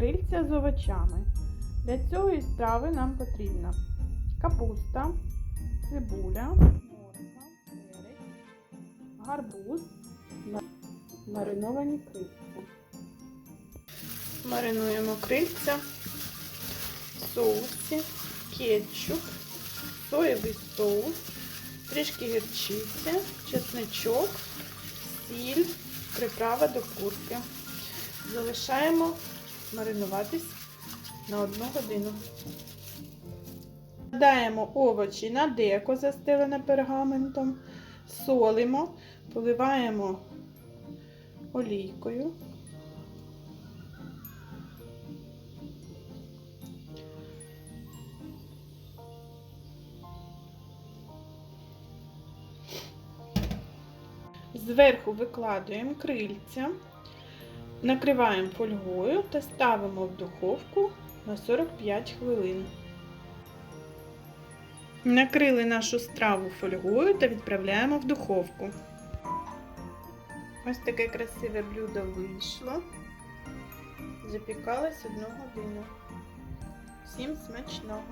крильця з овочами. Для цієї страви нам потрібна капуста, цибуля, морква, перець, гарбуз, мариновані крильця. Маринуємо крильця соусі, кетчуп, соєвий соус, трішки гірчиці, чесничок, сіль, приправа до курки. Залишаємо маринуватись на одну годину. Вкладаємо овочі на деко, застелене пергаментом, солимо, поливаємо олійкою. Зверху викладуємо крильця, накриваємо фольгою та ставимо в духовку на 45 хвилин. Накрили нашу страву фольгою та відправляємо в духовку. Ось таке красиве блюдо вийшло. Запікалось одну годину. Всім смачного!